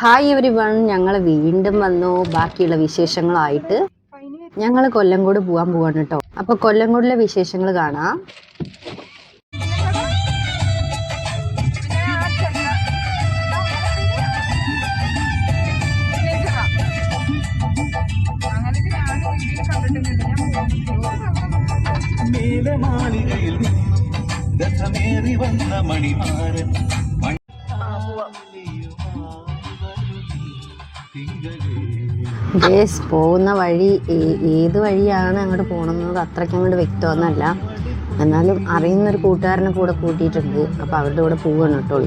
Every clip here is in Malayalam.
ഹായ് എവരി വൺ ഞങ്ങൾ വീണ്ടും വന്നു. ബാക്കിയുള്ള വിശേഷങ്ങളായിട്ട് ഞങ്ങൾ കൊല്ലംകോട് പോകാൻ പോവാണ് കേട്ടോ അപ്പൊ കൊല്ലംകോടിലെ വിശേഷങ്ങൾ കാണാം. നീലമാളികയിൽ നിന്നും രഥമേറി വന്ന മണിമാരൻ ഗേസ് പോകുന്ന വഴി ഏത് വഴിയാണ് അങ്ങോട്ട് പോകണമെന്നത് അത്രയ്ക്ക് അങ്ങോട്ട് വ്യക്തമൊന്നുമല്ല എന്നാലും അറിയുന്നൊരു കൂട്ടുകാരനെ കൂടെ കൂട്ടിയിട്ടുണ്ട്. അപ്പോൾ അവരുടെ കൂടെ പോവുകയാണ് കേട്ടോ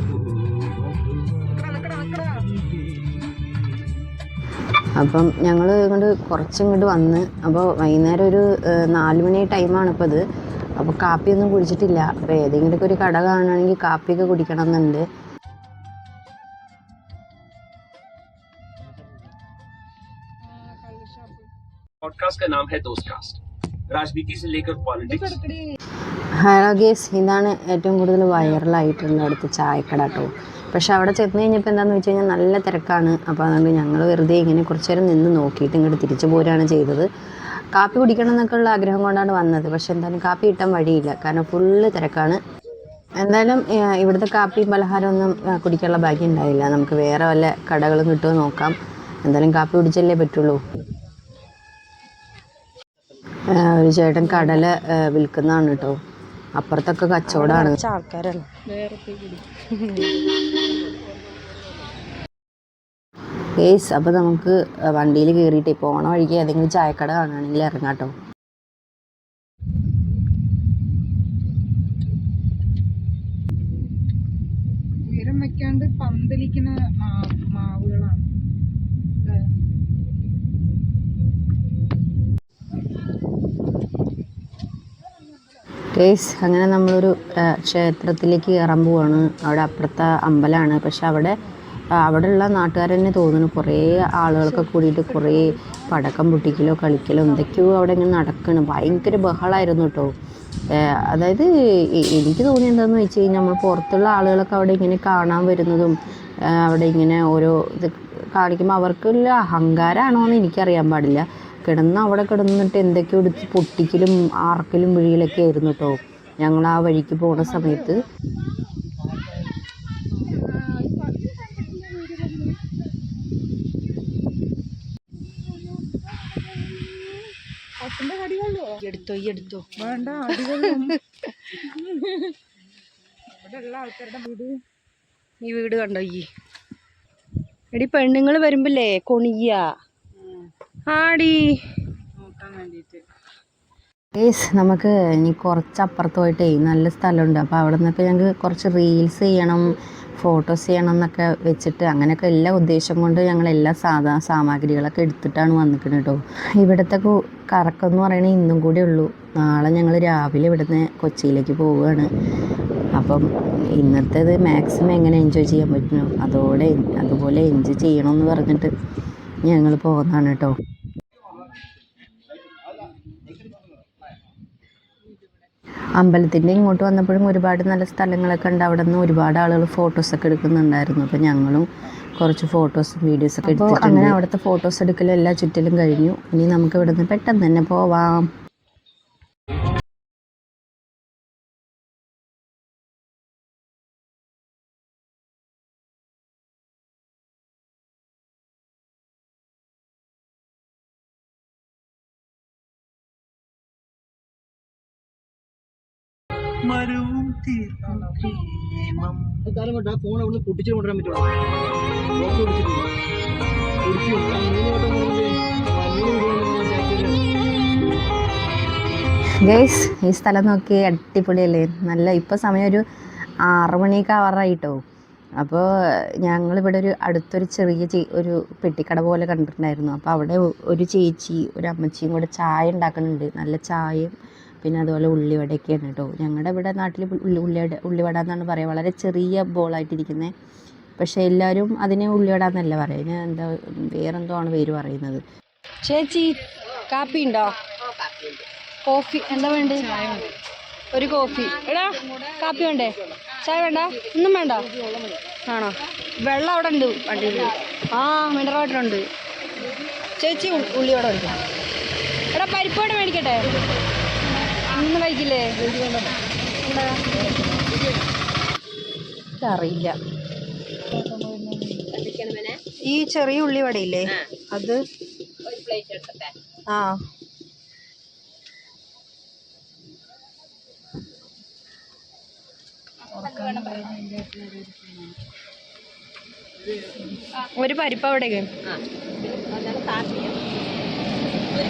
അപ്പം ഞങ്ങൾ ഇങ്ങോട്ട് കുറച്ചിങ്ങോട്ട് വന്ന് അപ്പോൾ വൈകുന്നേരം ഒരു നാല് മണി ടൈമാണ് ഇപ്പോൾ ഇത് അപ്പോൾ കാപ്പിയൊന്നും കുടിച്ചിട്ടില്ല. അപ്പോൾ ഏതെങ്കിലുമൊക്കെ ഒരു കട കാണുകയാണെങ്കിൽ കാപ്പിയൊക്കെ കുടിക്കണം എന്നുണ്ട് പോഡ്കാസ്റ്റ് നാം ഹെ ദോസ്കാസ്റ്റ് രാജനീതി സെ ലേക്കർ പോളിറ്റിക്സ് ഹലോ ഗേസ് ഇതാണ് ഏറ്റവും കൂടുതൽ വൈറലായിട്ടുള്ള അടുത്ത് ചായക്കട കേട്ടോ. പക്ഷെ അവിടെ ചെന്ന് കഴിഞ്ഞപ്പോൾ എന്താണെന്ന് വെച്ച് കഴിഞ്ഞാൽ നല്ല തിരക്കാണ്. അപ്പോൾ അതുകൊണ്ട് ഞങ്ങൾ വെറുതെ ഇങ്ങനെ കുറച്ച് നേരം നിന്ന് നോക്കിയിട്ട് ഇങ്ങോട്ട് തിരിച്ചു പോരാണ് ചെയ്തത്. കാപ്പി കുടിക്കണം എന്നൊക്കെ ഉള്ള ആഗ്രഹം കൊണ്ടാണ് വന്നത്. പക്ഷെ എന്തായാലും കാപ്പി കിട്ടാൻ വഴിയില്ല. കാരണം ഫുള്ള് തിരക്കാണ്. എന്തായാലും ഇവിടുത്തെ കാപ്പിയും പലഹാരമൊന്നും കുടിക്കാനുള്ള ഭാഗ്യം ഉണ്ടായില്ല. നമുക്ക് വേറെ വല്ല കടകളും കിട്ടുമോ നോക്കാം. എന്തായാലും കാപ്പി കുടിച്ചല്ലേ പറ്റുള്ളൂ. ഒരു ചേട്ടൻ കടല വിൽക്കുന്നതാണ് കേട്ടോ. അപ്പുറത്തൊക്കെ കച്ചവടമാണ്. ആൾക്കാരാണ്. അപ്പൊ അപ്പോൾ നമുക്ക് വണ്ടിയിൽ കയറിയിട്ട് പോണ വഴിക്ക് ഏതെങ്കിലും ചായക്കട കാണുകയാണെങ്കിൽ ഇറങ്ങാം കേട്ടോ. ഉയരം വെക്കാണ്ട് പന്തലിക്കുന്ന മാവുകളാണ്. ഗേസ് അങ്ങനെ നമ്മളൊരു ക്ഷേത്രത്തിലേക്ക് കയറാൻ പോവാണ്. അവിടെ അപ്പുറത്തെ അമ്പലമാണ്. പക്ഷെ അവിടെ അവിടെ ഉള്ള നാട്ടുകാരെന്നെ തോന്നുന്നു. കുറേ ആളുകളൊക്കെ കൂടിയിട്ട് കുറേ പടക്കം പൊട്ടിക്കലോ കളിക്കലോ എന്തൊക്കെയോ അവിടെ ഇങ്ങനെ നടക്കണം. ഭയങ്കര ബഹളമായിരുന്നു കേട്ടോ. അതായത് എനിക്ക് തോന്നി എന്താണെന്ന് വെച്ച് കഴിഞ്ഞാൽ നമ്മൾ പുറത്തുള്ള ആളുകളൊക്കെ അവിടെ ഇങ്ങനെ കാണാൻ വരുന്നതും അവിടെ ഇങ്ങനെ ഓരോ ഇത് കാണിക്കുമ്പോൾ അവർക്കുള്ള അഹങ്കാരമാണോ എന്ന് എനിക്കറിയാൻ പാടില്ല. കിടന്ന് അവിടെ കിടന്നിട്ട് എന്തൊക്കെയോ എടുത്ത് പൊട്ടിക്കലും ആർക്കലും വിഴിയിലൊക്കെ ആയിരുന്നു കേട്ടോ ഞങ്ങൾ ആ വഴിക്ക് പോണ സമയത്ത് എടുത്തോ ഈ എടുത്തോ. വേണ്ട ആൾക്കാരുടെ വീട്. ഈ വീട് കണ്ടോ ഈ. എടി പെണ്ണുങ്ങൾ വരുമ്പല്ലേ കൊണിയ ആടി. ഏസ് നമുക്ക് ഇനി കുറച്ച് അപ്പുറത്ത് പോയിട്ടേ നല്ല സ്ഥലമുണ്ട്. അപ്പോൾ അവിടെ നിന്നൊക്കെ ഞങ്ങൾക്ക് കുറച്ച് റീൽസ് ചെയ്യണം ഫോട്ടോസ് ചെയ്യണം എന്നൊക്കെ വെച്ചിട്ട് അങ്ങനെയൊക്കെ എല്ലാ ഉദ്ദേശം കൊണ്ട് ഞങ്ങൾ എല്ലാ സാധാ സാമഗ്രികളൊക്കെ എടുത്തിട്ടാണ് വന്നിക്കുന്നത് കേട്ടോ ഇവിടുത്തെ കറക്കം എന്ന് പറയുന്നത് ഇന്നും കൂടെ ഉള്ളൂ. നാളെ ഞങ്ങൾ രാവിലെ ഇവിടുന്ന് കൊച്ചിയിലേക്ക് പോവുകയാണ്. അപ്പം ഇന്നത്തേത് മാക്സിമം എങ്ങനെ എൻജോയ് ചെയ്യാൻ പറ്റുന്നു? അതോടെ അതുപോലെ എൻജോയ് ചെയ്യണമെന്ന് പറഞ്ഞിട്ട്. ഞങ്ങൾ പോകുന്നതാണ് കേട്ടോ. അമ്പലത്തിന്റെ ഇങ്ങോട്ട് വന്നപ്പോഴും ഒരുപാട് നല്ല സ്ഥലങ്ങളൊക്കെ ഉണ്ട്. അവിടെ നിന്ന് ഒരുപാട് ആളുകൾ ഫോട്ടോസൊക്കെ എടുക്കുന്നുണ്ടായിരുന്നു. അപ്പോൾ ഞങ്ങളും കുറച്ച് ഫോട്ടോസും വീഡിയോസൊക്കെ എടുത്തു അങ്ങനെ അവിടുത്തെ ഫോട്ടോസ് എടുക്കലും എല്ലാ ചുറ്റിലും കഴിഞ്ഞു. ഇനി നമുക്ക് ഇവിടെ നിന്ന് പെട്ടെന്ന് തന്നെ പോവാം. മരവും തീർക്കും പ്രേമം. കാലം കൊണ്ട് ആ ഫോൺ അവിടെ പൊട്ടിച്ചു കൊണ്ടുവരാൻ പറ്റുള്ളൂ ഗൈസ് ഈ സ്ഥലം നോക്കി അടിപൊളിയല്ലേ? നല്ല ഇപ്പോൾ സമയം ഒരു ആറു മണിയൊക്കെ ആവാറായിട്ടോ. അപ്പോൾ ഞങ്ങളിവിടെ ഒരു അടുത്തൊരു ചെറിയ ചേ ഒരു പെട്ടിക്കട പോലെ കണ്ടിട്ടുണ്ടായിരുന്നു. അപ്പോൾ അവിടെ ഒരു ചേച്ചി ഒരു അമ്മച്ചിയും കൂടെ ചായ ഉണ്ടാക്കുന്നുണ്ട്. നല്ല ചായയും പിന്നെ അതുപോലെ ഉള്ളിവടയൊക്കെയാണ് കേട്ടോ. ഞങ്ങളുടെ ഇവിടെ നാട്ടിൽ ഉള്ളി ഉള്ളിവട ഉള്ളിവട എന്നാണ് പറയുക വളരെ ചെറിയ ബോളായിട്ടിരിക്കുന്നത് പക്ഷേ എല്ലാവരും അതിനെ ഉള്ളിവട എന്നല്ല പറയുക അതിന് എന്താ വേറെന്തോ ആണ് പേര് പറയുന്നത്? ചേച്ചി കാപ്പി ഉണ്ടോ കോഫി എന്താ വേണ്ടത് ഒരു കോഫി. എടാ കാപ്പി വേണ്ടേ? ചായ വേണ്ട? ഒന്നും വേണ്ട? ആണോ? വെള്ളം അവിടെ ഉണ്ട് വണ്ടിയിൽ ആ മിനറൽ വാട്ടർ ഉണ്ട് ചേച്ചി ഉള്ളിയോടെ ഉണ്ട് എടാ പരിപ്പോടെ മേടിക്കട്ടെ? ഇന്ന് എന്താ? അറിയില്ല ഈ ചെറിയ ഉള്ളി വടയില്ലേ? അത് ആ. ഒരു പരിപ്പ് അവിടെ ഒരു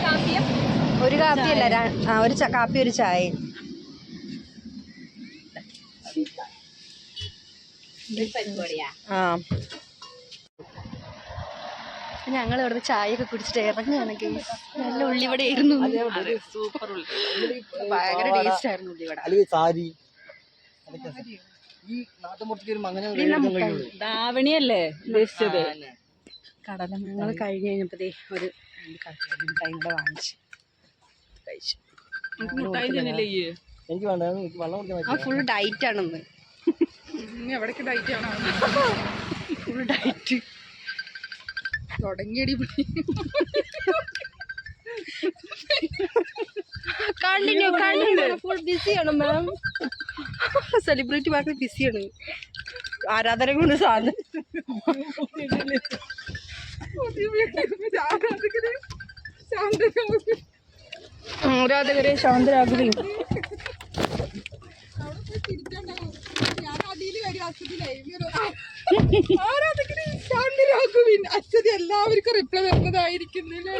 കാപ്പിയല്ല കാപ്പി ആ ഒരു കാപ്പി ഒരു ചായ ആ. ഞങ്ങൾ ഇവിടുന്ന് ചായയൊക്കെ കുടിച്ചിട്ട് ഇറങ്ങുകയാണ്. നല്ല ഉള്ളിവട ആയിരുന്നു. ഭയങ്കര ടേസ്റ്റ് ആയിരുന്നു ഉള്ളിവട. ധാവണിയല്ലേ ഉദ്ദേശിച്ചത്? കടല ഞങ്ങൾ കഴിഞ്ഞ് കഴിഞ്ഞപ്പോഴത്തേ ഒരു കടല വാങ്ങിച്ച്. കഴിച്ചു. എനിക്ക് വേണ്ട എനിക്ക് വെള്ളം കുടിക്കാൻ ആ ഫുൾ ഡയറ്റ് ആണെന്ന്. എവിടേക്ക് ഡൈറ്റ് ആണോ? ഫുൾ ഡയറ്റ് തുടങ്ങിയടി കണ്ടിന്യൂ കണ്ടിന്യൂ ഫുൾ ബിസിയാണ് മാം സെലിബ്രിറ്റി മാത്രം ബിസിയാണ് ആരാധന കൊണ്ട് സാധനം. ആരാധകരെ? ശാന്തരാകുകയും അച്ഛൻ എല്ലാവർക്കും റിപ്ലൈ തരുന്നതായിരിക്കുന്നില്ലേ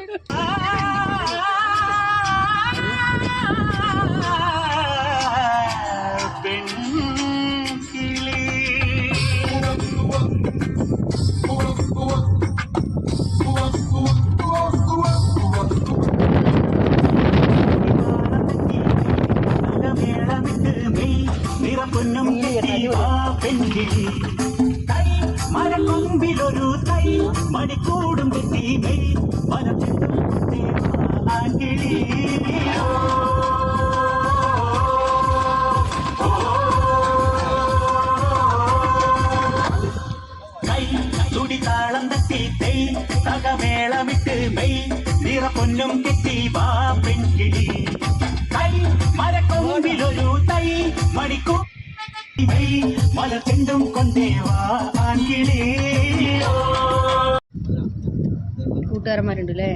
തെയ് തകമേളമിട്ട് മെയ് നിറപ്പൊന്നും കിട്ടി വാ പെൺകിളി കൈ മരക്കൊമ്പിലൊരു തൈ മണിക്കൂ മെയ് ചെണ്ടും കൊണ്ടേ വാ ആൺകിളി. കൂട്ടുകാരന്മാരുണ്ട് അല്ലേ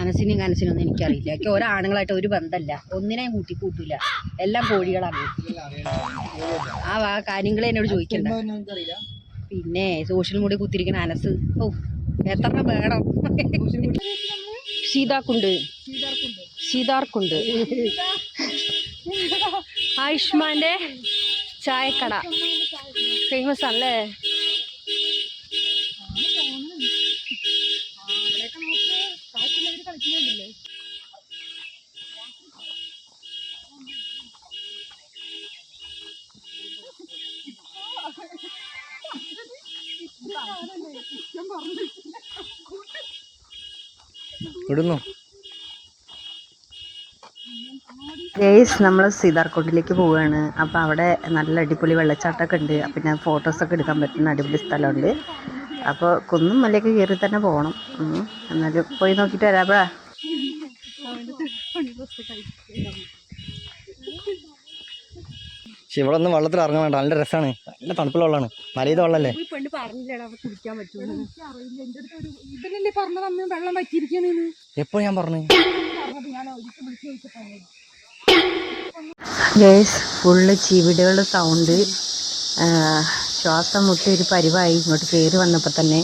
അനസിനും കനസിനും ഒന്നും എനിക്കറിയില്ല. ഒക്കെ ഓരോ ആണുങ്ങളായിട്ട് ഒരു ബന്ധമല്ല ഒന്നിനെയും കൂട്ടി കൂട്ടില്ല എല്ലാം കോഴികളാണ്. ആ വാ കാര്യങ്ങളെ എന്നോട് ചോദിക്കണ്ട. എനിക്കറിയില്ല പിന്നെ സോഷ്യൽ മീഡിയ കുത്തിരിക്കുന്ന അനസ്. ഓ എത്ര വേണം? സീതാക്കുണ്ട്. സീതാർക്കുണ്ട്. ആയുഷ്മാന്റെ ചായക്കട. ഫേമസ് അല്ലേ വിടുന്നു ഗേസ് നമ്മൾ സീതാർക്കോട്ടിലേക്ക് പോവുകയാണ് അപ്പോൾ അവിടെ നല്ല അടിപൊളി വെള്ളച്ചാട്ടമൊക്കെ ഉണ്ട്. പിന്നെ ഫോട്ടോസൊക്കെ എടുക്കാൻ പറ്റുന്ന അടിപൊളി സ്ഥലമുണ്ട്. അപ്പോൾ കുന്നും മലയൊക്കെ കയറി തന്നെ പോകണം. എന്നാലും പോയി നോക്കിയിട്ട് വരാപ്പാ പക്ഷെ ഇവിടെ ഒന്നും വെള്ളത്തിൽ ഇറങ്ങാൻ വേണ്ട. നല്ല രസമാണ് നല്ല തണുപ്പുള്ള വെള്ളമാണ് മലയത് വെള്ളമല്ലേ പെണ്ണ് പറഞ്ഞില്ലടാ കുടിക്കാൻ പറഞ്ഞത് വെള്ളം എപ്പോ ഞാൻ പറഞ്ഞു? ഗേസ് ഫുള്ള് ചിവിടുകളുടെ സൗണ്ട് ശ്വാസം മുട്ടി ഒരു പരിവായി. ഇങ്ങോട്ട് കയറി വന്നപ്പോൾ തന്നെ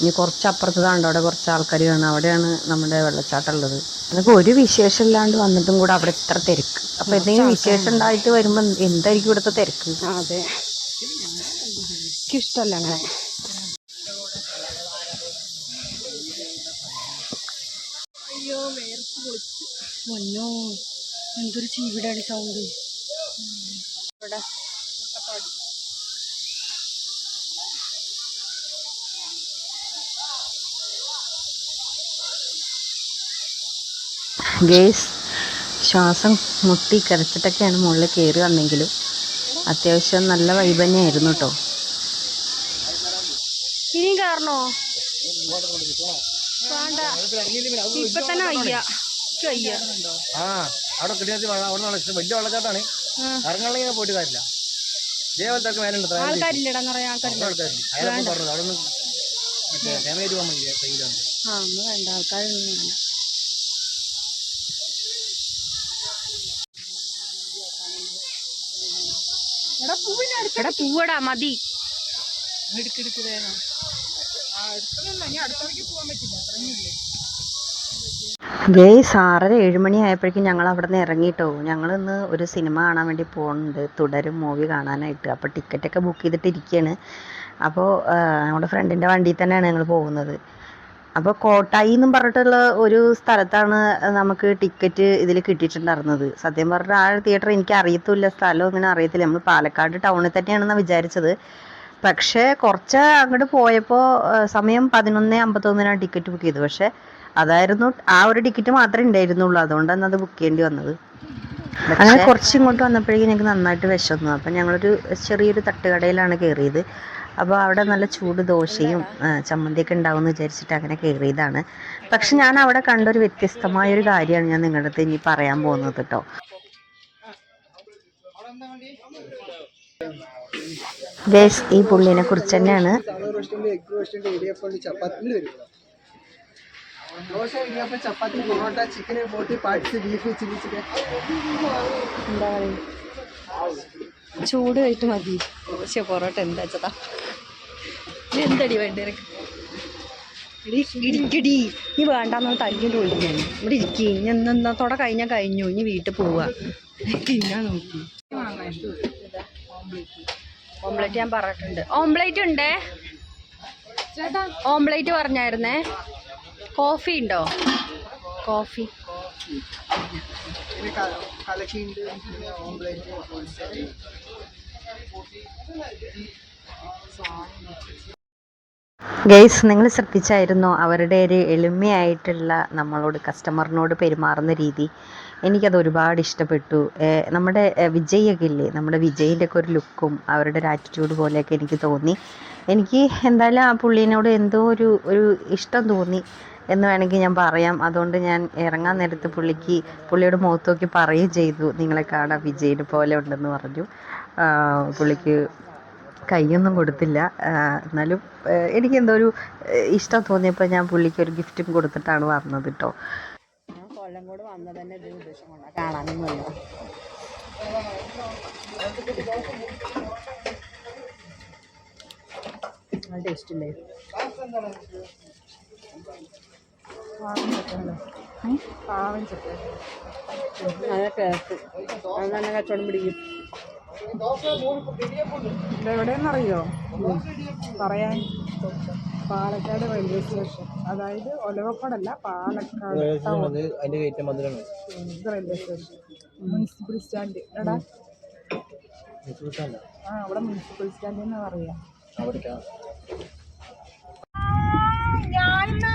ഇനി കുറച്ച് അപ്പുറത്തതാണ്ട് അവിടെ കുറച്ച് ആൾക്കാർ കാണും. അവിടെയാണ് നമ്മുടെ വെള്ളച്ചാട്ടം ഉള്ളത് നമുക്ക് ഒരു വിശേഷം ഇല്ലാണ്ട് വന്നിട്ടും കൂടെ അവിടെ ഇത്ര തിരക്ക്. അപ്പോൾ എന്തെങ്കിലും വിശേഷം ഉണ്ടായിട്ട് വരുമ്പോൾ എന്തായിരിക്കും ഇവിടുത്തെ തിരക്ക്? അതെ. എനിക്കിഷ്ടമല്ല അങ്ങനെ. മഞ്ഞോ എന്തൊരു ചീവിടാണ് സൗണ്ട് ഇവിടെ. ഗേസ് ശ്വാസം മുട്ടി കരച്ചിട്ടൊക്കെയാണ് മുകളിൽ കയറി വന്നെങ്കിലും. അത്യാവശ്യം നല്ല വൈബ് തന്നെയായിരുന്നു കേട്ടോ വേണ്ട. ഇപ്പൊ തന്നെ അയ്യ അയ്യ ആ അവിടെ അവിടെ വലിയ ഇറങ്ങണമെങ്കിൽ പോയിട്ട് കാര്യമില്ല. ഇതേപോലത്തെ ആൾക്കാരില്ലടാ നിറയെ ആൾക്കാരില്ല ആൾക്കാരുണ്ട് അയാളൊക്കെ പറഞ്ഞത് അവിടെ നിന്ന് ഫാമിലി ആയിട്ട് പോകാൻ മതി കയ്യിലാണ് ആ ഒന്ന് വേണ്ട. ആൾക്കാരൊന്നും വേണ്ട. എടാ പൂവടാ മതി. ഗേയ്സ് സാറര ഏഴുമണി ആയപ്പോഴേക്കും ഞങ്ങൾ അവിടെ നിന്ന് ഇറങ്ങിയിട്ടോ? ഞങ്ങൾ ഇന്ന് ഒരു സിനിമ കാണാൻ വേണ്ടി പോകുന്നുണ്ട് തുടരും മൂവി കാണാനായിട്ട്. അപ്പോൾ ടിക്കറ്റൊക്കെ ബുക്ക് ചെയ്തിട്ടിരിക്കുകയാണ് അപ്പോൾ നമ്മുടെ ഫ്രണ്ടിന്റെ വണ്ടിയിൽ തന്നെയാണ് ഞങ്ങൾ പോകുന്നത്. അപ്പോൾ കോട്ടായി എന്നും പറഞ്ഞിട്ടുള്ള ഒരു സ്ഥലത്താണ് നമുക്ക് ടിക്കറ്റ് ഇതിൽ കിട്ടിയിട്ടുണ്ടായിരുന്നത്. സത്യം പറഞ്ഞാൽ ആ തിയേറ്റർ എനിക്ക് അറിയത്തില്ല സ്ഥലം അങ്ങനെ അറിയത്തില്ല. നമ്മൾ പാലക്കാട് ടൗണിൽ തന്നെയാണെന്നാണ് വിചാരിച്ചത്. പക്ഷേ കുറച്ച് അങ്ങോട്ട് പോയപ്പോൾ സമയം പതിനൊന്ന് അമ്പത്തൊന്നിനാണ് ടിക്കറ്റ് ബുക്ക് ചെയ്തത് പക്ഷേ അതായിരുന്നു ആ ഒരു ടിക്കറ്റ് മാത്രമേ ഉണ്ടായിരുന്നുള്ളൂ അതുകൊണ്ടാണ് അത് ബുക്ക് ചെയ്യേണ്ടി വന്നത് അങ്ങനെ കുറച്ച് ഇങ്ങോട്ട് വന്നപ്പോഴേക്കും ഞങ്ങൾക്ക് നന്നായിട്ട് വിശന്നു അപ്പം ഞങ്ങളൊരു ചെറിയൊരു തട്ടുകടയിലാണ് കയറിയത് അപ്പോൾ അവിടെ നല്ല ചൂട് ദോശയും ചമ്മന്തിയൊക്കെ ഉണ്ടാവുമെന്ന് വിചാരിച്ചിട്ട് അങ്ങനെ കയറിയതാണ് പക്ഷെ ഞാൻ അവിടെ കണ്ട ഒരു വ്യത്യസ്തമായ ഒരു കാര്യമാണ് ഞാൻ നിങ്ങളുടെ അടുത്ത് ഇനി പറയാൻ പോകുന്നത് കേട്ടോ ഗേസ് ഈ പുള്ളിനെ കുറിച്ച് തന്നെയാണ്. ദോശ ഇടിയപ്പം ചപ്പാത്തി ചിക്കൻ ബോട്ടി എന്താ മതി. പക്ഷെ പൊറോട്ട എന്താ വെച്ചതാ? എന്തടി വേണ്ട ഇരിക്കടി. നീ വേണ്ടാന്ന് തല്ലിട്ട് വിളിക്കുന്നു ഇവിടെ ഇരിക്കും. ഇനി എന്നത്തോടെ കഴിഞ്ഞാൽ കഴിഞ്ഞു ഇനി വീട്ടിൽ പോവാ. തിന്നാൻ നോക്കി. ഓംപ്ലേറ്റ് ഞാൻ പറഞ്ഞിട്ടുണ്ട്. ഓംപ്ലേറ്റ് ഉണ്ടേ? ഓംപ്ലേറ്റ് പറഞ്ഞായിരുന്നേ? കോഫി ഉണ്ടോ? കോഫി. ഗെയ്സ് നിങ്ങൾ ശ്രദ്ധിച്ചായിരുന്നോ? അവരുടെ ഒരു എളിമയായിട്ടുള്ള നമ്മളോട് കസ്റ്റമറിനോട് പെരുമാറുന്ന രീതി. എനിക്കത് ഒരുപാട് ഇഷ്ടപ്പെട്ടു. നമ്മുടെ വിജയൊക്കെ ഇല്ലേ നമ്മുടെ വിജയിന്റെ ഒക്കെ ഒരു ലുക്കും അവരുടെ ഒരു ആറ്റിറ്റ്യൂഡ് പോലെയൊക്കെ എനിക്ക് തോന്നി. എനിക്ക് എന്തായാലും ആ പുള്ളീനോട് എന്തോ ഒരു ഒരു ഇഷ്ടം തോന്നി എന്ന് വേണമെങ്കിൽ ഞാൻ പറയാം. അതുകൊണ്ട് ഞാൻ ഇറങ്ങാൻ നേരത്ത് പുള്ളിക്ക് പുള്ളിയുടെ മുഖത്ത് നോക്കി പറയുകയും ചെയ്തു. നിങ്ങളെ കാണാൻ വിജയിനെ പോലെ ഉണ്ടെന്ന് പറഞ്ഞു. പുള്ളിക്ക് കൈയൊന്നും കൊടുത്തില്ല. എന്നാലും എനിക്ക് എനിക്കെന്തോ ഒരു ഇഷ്ടം തോന്നിയപ്പോൾ ഞാൻ പുള്ളിക്ക് ഒരു ഗിഫ്റ്റും കൊടുത്തിട്ടാണ് വന്നത് കേട്ടോ വന്നത് തന്നെ ഇതിന് ഉദ്ദേശം കൊണ്ടാണ് കാണാനൊന്നുമല്ല. നല്ല ടേസ്റ്റ് ഇല്ലേ? നല്ല ടേസ്റ്റ് അത് തന്നെ കച്ചവടം പിടിക്കും. ഇതെവിടെയെന്നറിയോ പറയാൻ പാലക്കാട് റെയിൽവേ സ്റ്റേഷൻ അതായത് ഒലവക്കോടല്ല പാലക്കാട് ഇത് റെയിൽവേ സ്റ്റേഷൻ മുനിസിപ്പൽ സ്റ്റാൻഡ് എടാ. ആ? അവിടെ മുനിസിപ്പൽ സ്റ്റാൻഡ് എന്ന് പറയാ. ഞാനിന്നാ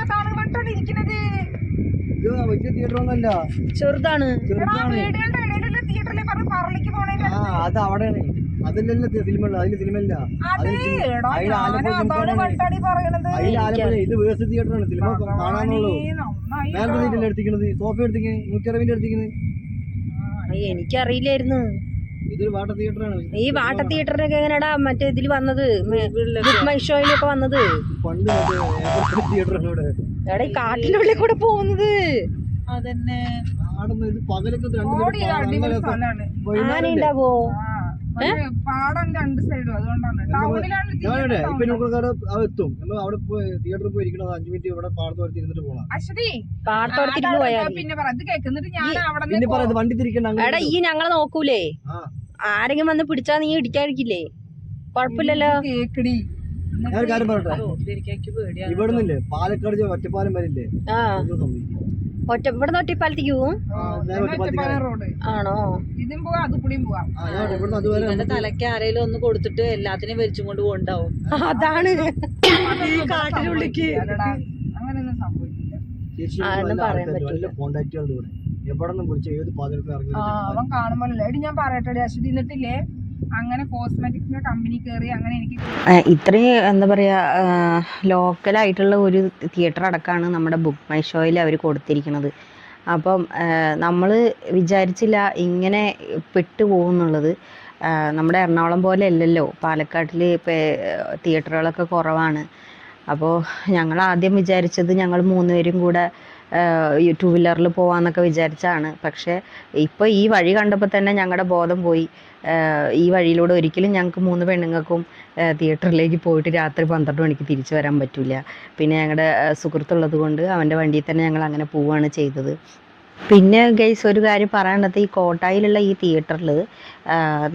ചെറുതാണ്. ചെറുതാണ്. അത് അവിടെയാണ്. അതിലല്ല സിനിമ ഉള്ളത് അതിൽ സിനിമ ഇല്ല അതെ എടാ അതിൽ ഞാൻ ആലപ്പുഴ അതാണ് കണ്ടാടി പറയണത്. ഇത് വേഴ്സ് തിയേറ്ററാണ്. സിനിമ കാണാനുള്ളൂ. വേറെ എടുത്തിക്കണത് സോഫ എനിക്കറിയില്ലായിരുന്നു. ഈ വാട്ട തിയേറ്ററിനൊക്കെ എങ്ങനെയാടാ മറ്റേ ഇതിൽ വന്നത്? മൈ ഷോയിലൊക്കെ വന്നത്? എടാ ഈ കാട്ടിനുള്ളിൽ കൂടെ പോകുന്നത്. ആന ഉണ്ടാവോ പാടം രണ്ട് സൈഡും അതുകൊണ്ടാണ്. എത്തും. അവിടെ തിയേറ്ററിൽ പോയിരിക്കണത് അഞ്ചു മിനിറ്റ് ഇവിടെ പാടത്ത് വരച്ച് ഇരുന്നിട്ട് പോകണം അശ്വതി പാടത്തോടത്തിരുന്ന് പോയാൽ പിന്നെ പറ. ഇത് കേൾക്കുന്നിട്ട് ഞാൻ അവിടെ വണ്ടി തിരിക്കണ്ട എടാ ഈ ഞങ്ങളെ നോക്കൂലേ? ആരെങ്കിലും വന്ന് പിടിച്ചാ നീ ഇടിക്കാതിരിക്കില്ലേ? കൊഴപ്പില്ലല്ലോ കേക്കടി? ഞാൻ കാര്യം പറയട്ടെ? ഇവിടെ നിന്നില്ലേ പാലക്കാട് ഒറ്റപ്പാലം വരില്ലേ? സംഭവിക്കില്ല ഒറ്റ ഇവിടെ ഒറ്റപ്പാലത്തേക്ക് പോവും? ആണോ? ഇതും പോവാം പോവാം. തലയ്ക്ക് ആരെങ്കിലും ഒന്ന് കൊടുത്തിട്ട് എല്ലാത്തിനെയും വലിച്ചും കൊണ്ട് പോണ്ടാവും അതാണ്. കാട്ടിനുള്ളിക്ക്. അങ്ങനെയൊന്നും സംഭവിക്കില്ല. എവിടെ നിന്ന് ഏത് പാതിരത്തിൽ ഇറങ്ങി അവൻ കാണുമ്പോഴല്ലേ എടി ഞാൻ പറയട്ടെ അശ്വതി എന്നിട്ടില്ലേ? അങ്ങനെ കമ്പനി അങ്ങനെ എനിക്ക് ഇത്രയും എന്താ പറയുക ലോക്കലായിട്ടുള്ള ഒരു തിയേറ്റർ അടക്കമാണ് നമ്മുടെ ബുക്ക് മൈ ഷോയിൽ അവർ കൊടുത്തിരിക്കുന്നത്. അപ്പം നമ്മൾ വിചാരിച്ചില്ല ഇങ്ങനെ പെട്ടു പോകുന്നുള്ളത്. നമ്മുടെ എറണാകുളം പോലെ അല്ലല്ലോ പാലക്കാട്ടിൽ തിയേറ്ററുകളൊക്കെ കുറവാണ്. അപ്പോൾ ഞങ്ങൾ ആദ്യം വിചാരിച്ചത് ഞങ്ങൾ മൂന്നുപേരും കൂടെ ടു വീലറിൽ പോകാമെന്നൊക്കെ വിചാരിച്ചാണ്. പക്ഷേ ഇപ്പോൾ ഈ വഴി കണ്ടപ്പോൾ തന്നെ ഞങ്ങളുടെ ബോധം പോയി. ഈ വഴിയിലൂടെ ഒരിക്കലും ഞങ്ങൾക്ക് മൂന്ന് പെണ്ണുങ്ങൾക്കും തിയേറ്ററിലേക്ക് പോയിട്ട് രാത്രി പന്ത്രണ്ട് മണിക്ക് തിരിച്ചു വരാൻ പറ്റില്ല പിന്നെ ഞങ്ങളുടെ സുഹൃത്തുള്ളത് കൊണ്ട് അവന്റെ വണ്ടിയിൽ തന്നെ ഞങ്ങൾ അങ്ങനെ പോവുകയാണ് ചെയ്തത്. പിന്നെ ഗൈസ് ഒരു കാര്യം പറയാനുള്ളത് ഈ കോട്ടായിലുള്ള ഈ തിയേറ്ററിൽ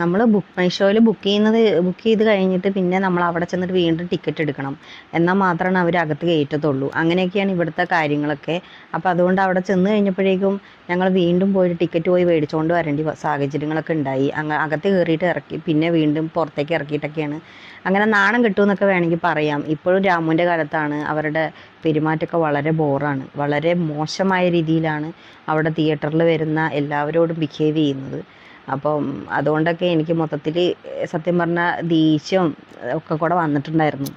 നമ്മൾ ബുക്ക് മൈ ഷോയിൽ ബുക്ക് ചെയ്യുന്നത് ബുക്ക് ചെയ്ത് കഴിഞ്ഞിട്ട് പിന്നെ നമ്മൾ അവിടെ ചെന്നിട്ട് വീണ്ടും ടിക്കറ്റ് എടുക്കണം. എന്നാൽ മാത്രമാണ് അവർ അകത്ത് കയറ്റത്തുള്ളൂ. അങ്ങനെയൊക്കെയാണ് ഇവിടുത്തെ കാര്യങ്ങളൊക്കെ. അപ്പോൾ അതുകൊണ്ട് അവിടെ ചെന്ന് കഴിഞ്ഞപ്പോഴേക്കും ഞങ്ങൾ വീണ്ടും പോയി ടിക്കറ്റ് പോയി മേടിച്ചുകൊണ്ട് വരേണ്ടി സാഹചര്യങ്ങളൊക്കെ ഉണ്ടായി. അങ്ങ് അകത്ത് കയറിയിട്ട് ഇറക്കി പിന്നെ വീണ്ടും പുറത്തേക്ക് ഇറക്കിയിട്ടൊക്കെയാണ്. അങ്ങനെ നാണം കിട്ടുമെന്നൊക്കെ വേണമെങ്കിൽ പറയാം. ഇപ്പോഴും രാമുവിന്റെ കാലത്താണ് അവരുടെ പെരുമാറ്റമൊക്കെ വളരെ ബോറാണ്. വളരെ മോശമായ രീതിയിലാണ് അവിടെ തിയേറ്ററിൽ വരുന്ന എല്ലാവരോടും ബിഹേവ് ചെയ്യുന്നത്. അപ്പം അതുകൊണ്ടൊക്കെ എനിക്ക് മൊത്തത്തിൽ സത്യം പറഞ്ഞാൽ ദേഷ്യവും ഒക്കെ കൂടെ വന്നിട്ടുണ്ടായിരുന്നു.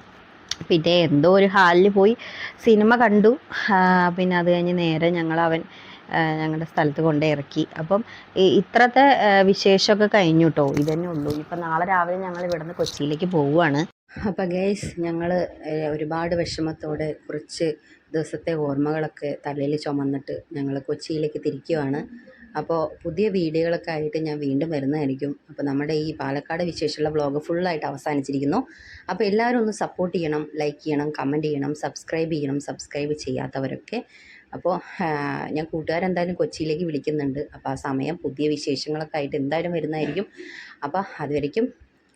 പിന്നെ എന്തോ ഒരു ഹാളിൽ പോയി സിനിമ കണ്ടു. പിന്നെ അത് കഴിഞ്ഞ് നേരെ ഞങ്ങൾ അവൻ ഞങ്ങളുടെ സ്ഥലത്ത് കൊണ്ട് ഇറക്കി അപ്പം ഇത്രത്തെ വിശേഷമൊക്കെ കഴിഞ്ഞു കേട്ടോ ഇതന്നെ ഉള്ളൂ. ഇപ്പം നാളെ രാവിലെ ഞങ്ങൾ ഇവിടുന്ന് കൊച്ചിയിലേക്ക് പോവുകയാണ് അപ്പം ഗൈസ് ഞങ്ങൾ ഒരുപാട് വിഷമത്തോടെ കുറച്ച് ദിവസത്തെ ഓർമ്മകളൊക്കെ തലയിൽ ചുമന്നിട്ട് ഞങ്ങൾ കൊച്ചിയിലേക്ക് തിരിക്കുവാണ്. അപ്പോൾ പുതിയ വീഡിയോകളൊക്കെ ആയിട്ട് ഞാൻ വീണ്ടും വരുന്നതായിരിക്കും. അപ്പോൾ നമ്മുടെ ഈ പാലക്കാട് വിശേഷമുള്ള വ്ളോഗ് ഫുള്ളായിട്ട് അവസാനിച്ചിരിക്കുന്നു. അപ്പോൾ എല്ലാവരും ഒന്ന് സപ്പോർട്ട് ചെയ്യണം ലൈക്ക് ചെയ്യണം കമന്റ് ചെയ്യണം സബ്സ്ക്രൈബ് ചെയ്യണം സബ്സ്ക്രൈബ് ചെയ്യാത്തവരൊക്കെ. അപ്പോൾ ഞാൻ കൂട്ടുകാരെന്തായാലും കൊച്ചിയിലേക്ക് വിളിക്കുന്നുണ്ട്. അപ്പോൾ ആ സമയം പുതിയ വിശേഷങ്ങളൊക്കെ ആയിട്ട് എന്തായാലും വരുന്നതായിരിക്കും. അപ്പോൾ അതുവരയ്ക്കും